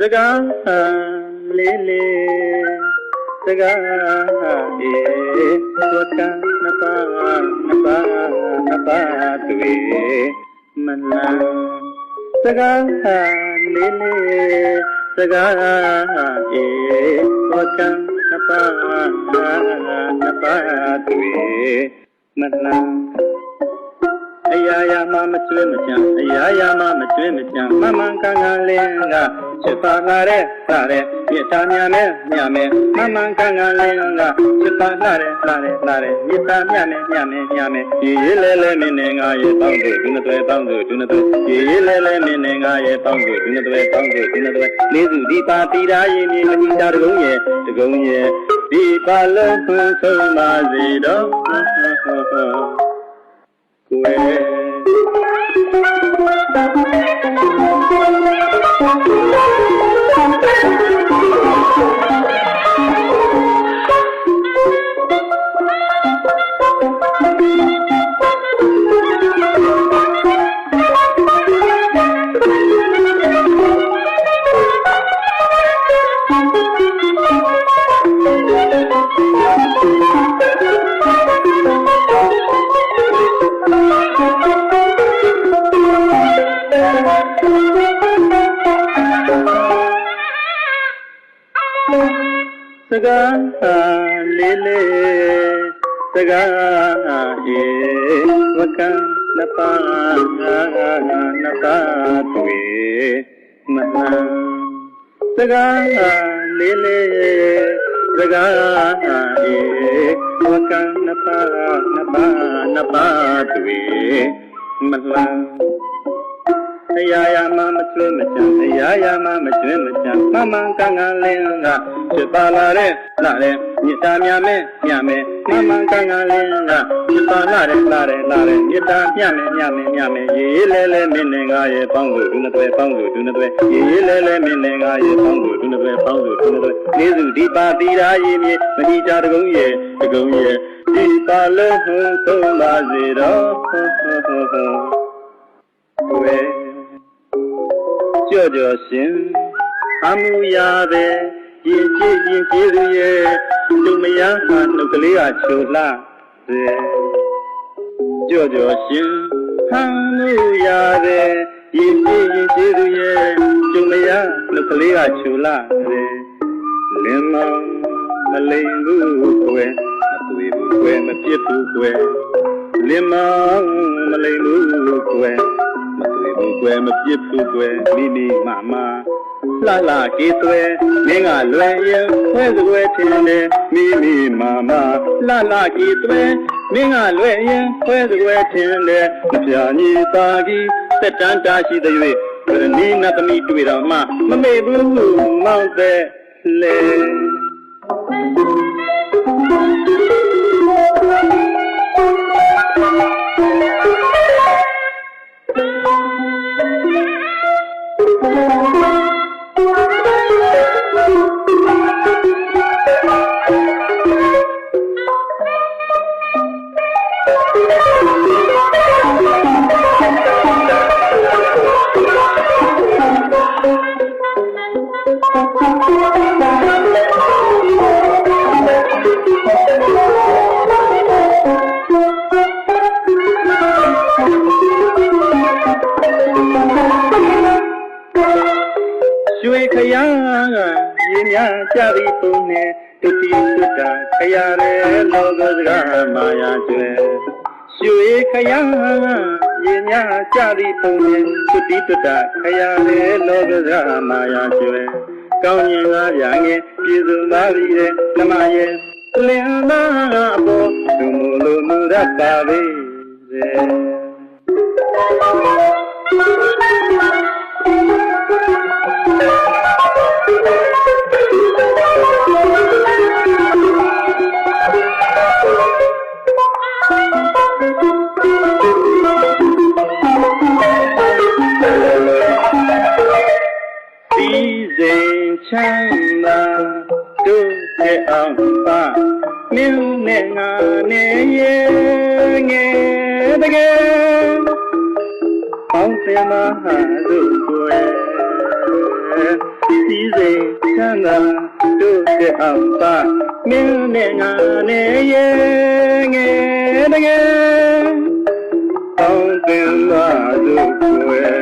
စကားလေးလေးစကားအေးဝတ်ကနပါနပါနပါတွေ့မလာစကားလေးလေးစကားအေးဝတ်ကနပါနပါတွေ့မလာ အရာရာမှမကျွေးမချမ်းအရာရာမှမကျွေးမချမ်းမမှန်ကန်ကန်လင်းကချစ်ပါလာတဲ့လာတဲ့မြတ်တာမြမယ်မြမယ်မမှန်ကန်ကန်လင်းကချစ်ပါလာတဲ့လာတဲ့လာတဲ့မြတ်တာမြမယ်မြမယ်မြမယ်ရေရေလဲလဲမင်းနဲ့ငါရဲ့တောင်းတို့ဒုနသွဲတောင်းတို့ဒုနသွဲရေရေလဲလဲမင်းနဲ့ငါရဲ့တောင်းတို့ဒုနသွဲတောင်းတို့ဒုနသွဲလေးစုဒီပါတီရာရင်မြေမတိတာတကုံးရဲ့တကုံးရဲ့ဒီပါလုံးဆုံးပါစေတော့ ကိုယ် ကားလေးလေးစကားအေးဝကနပါနပါတွေ့မနာစကားလေးလေးစကားအေးဝကနပါနပါနပါတွေ့မလာ အရာရာမှမကျွေးမချမ်းအရာရာမှမကျွေးမချမ်းမမှန်ကန်ကန်လင်းကဖြစ်ပါလာတဲ့လာတဲ့မြတ်တာမြမဲမြမဲမမှန်ကန်ကန်လင်းကဖြစ်ပါလာတဲ့လာတဲ့လာတဲ့မြတ်တာမြမဲမြမဲမြမဲရေရေလဲလဲမင်းနဲ့ငါရဲ့ပေါင်းလို့ဒုနသွဲပေါင်းလို့ဒုနသွဲရေရေလဲလဲမင်းနဲ့ငါရဲ့ပေါင်းလို့ဒုနသွဲပေါင်းလို့ဒုနသွဲလေးစုဒီပါတီရာရေမြေမတိတာတကုံးရဲ့တကုံးရဲ့ဒီပါလုံးဆုံးပါစေတော့ဟောဟောဟောဟောဝဲ ကြော့ကြော်ရှင်အမှုရာပဲရင်ကြည့်ရင်ကြည့်ရရဲ့လူမယားဟာနှုတ်ကလေးကချိုလှစေကြော့ကြော်ရှင်ဟမ်းမှုရာပဲရင်ကြည့်ရင်ကြည့်ရရဲ့လူမယားနှုတ်ကလေးကချိုလှစေလင်းမောင်မလိမ်ဘူးကွယ်မသွေဘူးကွယ်မပြစ်ဘူးကွယ်လင်းမောင်မလိမ်ဘူးကွယ် မသွေဘူးကွယ်မပြစ်ဘူးကွယ်မိမိမမလှလှကေးသွဲမင်းကလွယ်ရင်ခွဲစွဲထင်တယ်မိမိမမလှလှကေးသွဲမင်းကလွယ်ရင်ခွဲစွဲထင်တယ်မပြညီသာကြီးစက်တန်းတာရှိတဲ့၍ဗရဏီနတ်သမီးတွေ့တော့မှမမေ့ဘူးမောင်းတဲ့လေ ရွှေခရကရေများကြသည်ပုံနဲ့တတိတုတ္တခရရဲလောကစကားမာယာကျွဲရွှေခရကရေများကြသည်ပုံနဲ့တတိတုတ္တခရရဲလောကစကားမာယာကျွဲကောင်းရင်ကားပြငယ်ပြည်စုံပါပြီတဲ့ဓမ္မရဲ့လင်လာအပေါ်သူမလိုမူရပါလေ စေဒီစိန်ချမ်းသာတို့တဲ့အောင်ပါမင်း ပေါင်းစင်မဟာတို့ကိုယ်စည်းစိမ်ချမ်းသာတို့တဲ့အပ္ပမင်းနဲ့ငါနဲ့ရဲ့ငယ်တကယ်ကောင်းပင်လာတို့ကိုယ်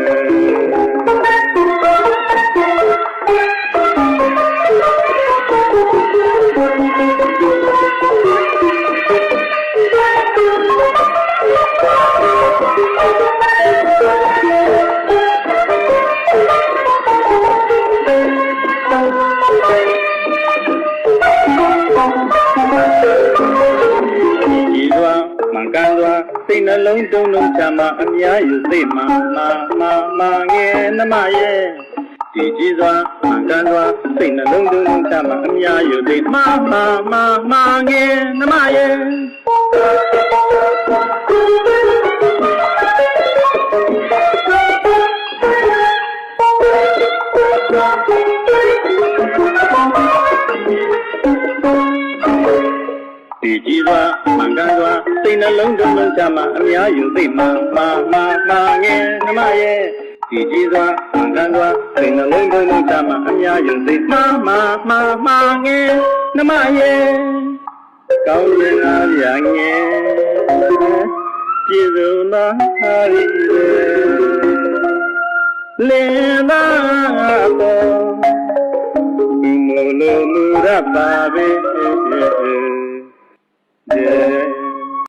ကြည်စွာမှန်ကန်စွာစိတ်နှလုံးတုံးလုံးချမ်းသာအများယူစိတ်မှမာမာမာငယ်နှမရဲ့ဒီကြည်စွာမှန်ကန်စွာစိတ်နှလုံးတုံးလုံးချမ်းသာအများယူစိတ်မာမာမာမာငယ်နှမရဲ့ ကြည်စွာမှန်ကန်စွာစိတ်နှလုံးတုံးလုံးချမ်းသာအများယူစိတ်မာမာမာမာငယ်နှမရဲ့ဒီကြည်စွာမှန်ကန်စွာစိတ်နှလုံးတုံးလုံးချမ်းသာအများယူစိတ်မာမာမာမာငယ်နှမရဲ့ကောင်းရင်အားရငယ်ပြည်စုံသာဟာရီလင်းသာပေါ်မလို မူရပါပဲ